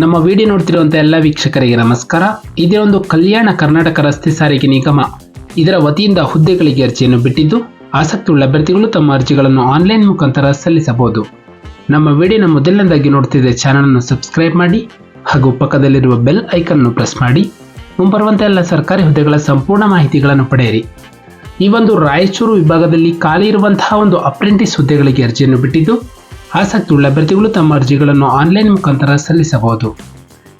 ನಮ್ಮ ವಿಡಿಯೋ ನೋಡ್ತಿರುವಂಥ ಎಲ್ಲ ವೀಕ್ಷಕರಿಗೆ ನಮಸ್ಕಾರ. ಇದೇ ಒಂದು ಕಲ್ಯಾಣ ಕರ್ನಾಟಕ ರಸ್ತೆ ಸಾರಿಗೆ ನಿಗಮ ಇದರ ವತಿಯಿಂದ ಹುದ್ದೆಗಳಿಗೆ ಅರ್ಜಿಯನ್ನು ಬಿಟ್ಟಿದ್ದು ಆಸಕ್ತಿಯುಳ್ಳ ಅಭ್ಯರ್ಥಿಗಳು ತಮ್ಮ ಅರ್ಜಿಗಳನ್ನು ಆನ್ಲೈನ್ ಮುಖಾಂತರ ಸಲ್ಲಿಸಬಹುದು. ನಮ್ಮ ವಿಡಿಯೋನ ಮೊದಲನೇದಾಗಿ ನೋಡ್ತಿದ್ದ ಚಾನಲನ್ನು ಸಬ್ಸ್ಕ್ರೈಬ್ ಮಾಡಿ, ಹಾಗೂ ಪಕ್ಕದಲ್ಲಿರುವ ಬೆಲ್ ಐಕನ್ನು ಪ್ರೆಸ್ ಮಾಡಿ. ಮುಂಬರುವಂಥ ಎಲ್ಲ ಸರ್ಕಾರಿ ಹುದ್ದೆಗಳ ಸಂಪೂರ್ಣ ಮಾಹಿತಿಗಳನ್ನು ಪಡೆಯಿರಿ. ಈ ಒಂದು ರಾಯಚೂರು ವಿಭಾಗದಲ್ಲಿ ಖಾಲಿ ಇರುವಂತಹ ಒಂದು ಅಪ್ರೆಂಟಿಸ್ ಹುದ್ದೆಗಳಿಗೆ ಅರ್ಜಿಯನ್ನು ಬಿಟ್ಟಿದ್ದು ಆಸಕ್ತಿಯುಳ್ಳ ಅಭ್ಯರ್ಥಿಗಳು ತಮ್ಮ ಅರ್ಜಿಗಳನ್ನು ಆನ್ಲೈನ್ ಮುಖಾಂತರ ಸಲ್ಲಿಸಬಹುದು.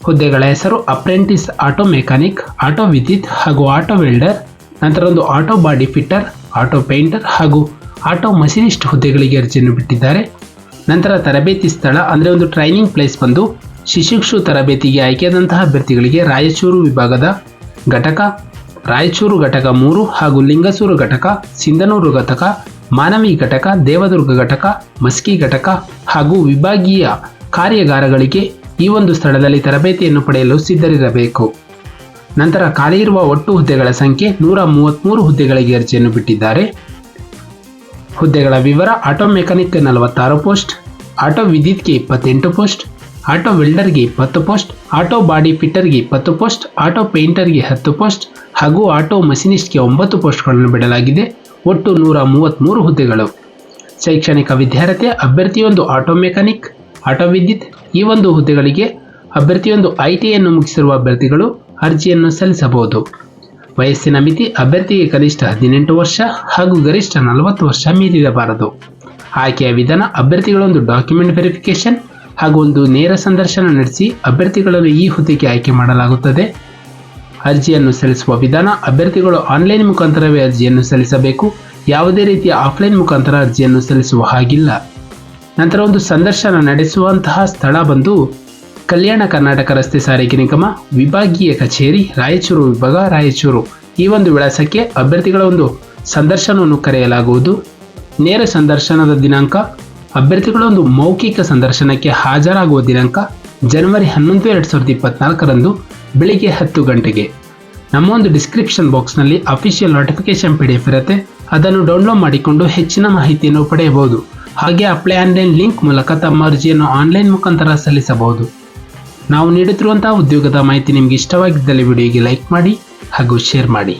ಹುದ್ದೆಗಳ ಹೆಸರು ಅಪ್ರೆಂಟಿಸ್ ಆಟೋ ಮೆಕ್ಯಾನಿಕ್, ಆಟೋ ವಿದ್ಯುತ್ ಹಾಗೂ ಆಟೋ ವೆಲ್ಡರ್, ನಂತರ ಒಂದು auto body fitter, auto painter ಹಾಗೂ ಆಟೋ ಮಷಿನಿಸ್ಟ್ ಹುದ್ದೆಗಳಿಗೆ ಅರ್ಜಿಯನ್ನು ಬಿಟ್ಟಿದ್ದಾರೆ. ನಂತರ ತರಬೇತಿ ಸ್ಥಳ ಅಂದರೆ ಒಂದು ಟ್ರೈನಿಂಗ್ ಪ್ಲೇಸ್ ಬಂದು ಶಿಶುಕ್ಷು ತರಬೇತಿಗೆ ಆಯ್ಕೆಯಾದಂತಹ ಅಭ್ಯರ್ಥಿಗಳಿಗೆ ರಾಯಚೂರು ವಿಭಾಗದ ಘಟಕ, ರಾಯಚೂರು ಘಟಕ ಮೂರು ಹಾಗೂ ಲಿಂಗಸೂರು ಘಟಕ, ಸಿಂಧನೂರು ಘಟಕ ಮಾನವಿ ಘಟಕ, ದೇವದುರ್ಗ ಘಟಕ, ಮಸ್ಕಿ ಘಟಕ ಹಾಗೂ ವಿಭಾಗೀಯ ಕಾರ್ಯಾಗಾರಗಳಿಗೆ ಈ ಒಂದು ಸ್ಥಳದಲ್ಲಿ ತರಬೇತಿಯನ್ನು ಪಡೆಯಲು ಸಿದ್ಧರಿರಬೇಕು. ನಂತರ ಖಾಲಿ ಇರುವ ಒಟ್ಟು ಹುದ್ದೆಗಳ ಸಂಖ್ಯೆ ನೂರ ಮೂವತ್ತ್ಮೂರು ಹುದ್ದೆಗಳಿಗೆ ಅರ್ಜಿಯನ್ನು ಬಿಟ್ಟಿದ್ದಾರೆ. ಹುದ್ದೆಗಳ ವಿವರ ಆಟೋ ಮೆಕ್ಯಾನಿಕ್ ನಲವತ್ತಾರು ಪೋಸ್ಟ್, ಆಟೋ ವಿದ್ಯುತ್ಗೆ ಇಪ್ಪತ್ತೆಂಟು ಪೋಸ್ಟ್, ಆಟೋ ವೆಲ್ಡರ್ಗೆ ಇಪ್ಪತ್ತು ಪೋಸ್ಟ್, ಆಟೋ ಬಾಡಿ ಫಿಟ್ಟರ್ಗೆ ಇಪ್ಪತ್ತು ಪೋಸ್ಟ್, ಆಟೋ ಪೇಂಟರ್ಗೆ ಹತ್ತು ಪೋಸ್ಟ್ ಹಾಗೂ ಆಟೋ ಮಷಿನಿಸ್ಟ್ಗೆ ಒಂಬತ್ತು ಪೋಸ್ಟ್ಗಳನ್ನು ಬಿಡಲಾಗಿದೆ. ಒಟ್ಟು ನೂರ ಮೂವತ್ತ್ಮೂರು ಹುದ್ದೆಗಳು. ಶೈಕ್ಷಣಿಕ ವಿದ್ಯಾರ್ಥಿ ಅಭ್ಯರ್ಥಿಯೊಂದು ಆಟೋ ಮೆಕ್ಯಾನಿಕ್ ಆಟೋ ವಿದ್ಯುತ್, ಈ ಒಂದು ಹುದ್ದೆಗಳಿಗೆ ಅಭ್ಯರ್ಥಿಯೊಂದು ಐ ಟಿಯನ್ನು ಮುಗಿಸಿರುವ ಅಭ್ಯರ್ಥಿಗಳು ಅರ್ಜಿಯನ್ನು ಸಲ್ಲಿಸಬಹುದು. ವಯಸ್ಸಿನ ಮಿತಿ ಅಭ್ಯರ್ಥಿಗೆ ಕನಿಷ್ಠ ಹದಿನೆಂಟು ವರ್ಷ ಹಾಗೂ ಗರಿಷ್ಠ ನಲವತ್ತು ವರ್ಷ ಮೀರಿರಬಾರದು. ಆಯ್ಕೆಯ ವಿಧಾನ ಅಭ್ಯರ್ಥಿಗಳೊಂದು ಡಾಕ್ಯುಮೆಂಟ್ ವೆರಿಫಿಕೇಶನ್ ಹಾಗೂ ಒಂದು ನೇರ ಸಂದರ್ಶನ ನಡೆಸಿ ಅಭ್ಯರ್ಥಿಗಳನ್ನು ಈ ಹುದ್ದೆಗೆ ಆಯ್ಕೆ ಮಾಡಲಾಗುತ್ತದೆ. ಅರ್ಜಿಯನ್ನು ಸಲ್ಲಿಸುವ ವಿಧಾನ ಅಭ್ಯರ್ಥಿಗಳು ಆನ್ಲೈನ್ ಮುಖಾಂತರವೇ ಅರ್ಜಿಯನ್ನು ಸಲ್ಲಿಸಬೇಕು. ಯಾವುದೇ ರೀತಿಯ ಆಫ್ಲೈನ್ ಮುಖಾಂತರ ಅರ್ಜಿಯನ್ನು ಸಲ್ಲಿಸುವ ಹಾಗಿಲ್ಲ. ನಂತರ ಒಂದು ಸಂದರ್ಶನ ನಡೆಸುವಂತಹ ಸ್ಥಳ ಬಂದು ಕಲ್ಯಾಣ ಕರ್ನಾಟಕ ರಸ್ತೆ ಸಾರಿಗೆ ನಿಗಮ, ವಿಭಾಗೀಯ ಕಚೇರಿ, ರಾಯಚೂರು ವಿಭಾಗ, ರಾಯಚೂರು. ಈ ಒಂದು ವಿಳಾಸಕ್ಕೆ ಅಭ್ಯರ್ಥಿಗಳ ಒಂದು ಸಂದರ್ಶನವನ್ನು ಕರೆಯಲಾಗುವುದು. ನೇರ ಸಂದರ್ಶನದ ದಿನಾಂಕ, ಅಭ್ಯರ್ಥಿಗಳ ಒಂದು ಮೌಖಿಕ ಸಂದರ್ಶನಕ್ಕೆ ಹಾಜರಾಗುವ ದಿನಾಂಕ, ಜನವರಿ ಹನ್ನೊಂದು, ಎರಡು ಸಾವಿರದ ಇಪ್ಪತ್ನಾಲ್ಕರಂದು ಬೆಳಿಗ್ಗೆ ಹತ್ತು ಗಂಟೆಗೆ. ನಮ್ಮ ಒಂದು ಡಿಸ್ಕ್ರಿಪ್ಷನ್ ಬಾಕ್ಸ್ನಲ್ಲಿ official notification P D F ಇರುತ್ತೆ. ಅದನ್ನು ಡೌನ್ಲೋಡ್ ಮಾಡಿಕೊಂಡು ಹೆಚ್ಚಿನ ಮಾಹಿತಿಯನ್ನು ಪಡೆಯಬಹುದು. ಹಾಗೆ ಅಪ್ಲೈ ಆನ್ಲೈನ್ ಲಿಂಕ್ ಮೂಲಕ ತಮ್ಮ ಅರ್ಜಿಯನ್ನು ಆನ್ಲೈನ್ ಮುಖಾಂತರ ಸಲ್ಲಿಸಬಹುದು. ನಾವು ನೀಡುತ್ತಿರುವಂತಹ ಉದ್ಯೋಗದ ಮಾಹಿತಿ ನಿಮಗೆ ಇಷ್ಟವಾಗಿದ್ದಲ್ಲಿ ವಿಡಿಯೋಗೆ ಲೈಕ್ ಮಾಡಿ ಹಾಗೂ ಶೇರ್ ಮಾಡಿ.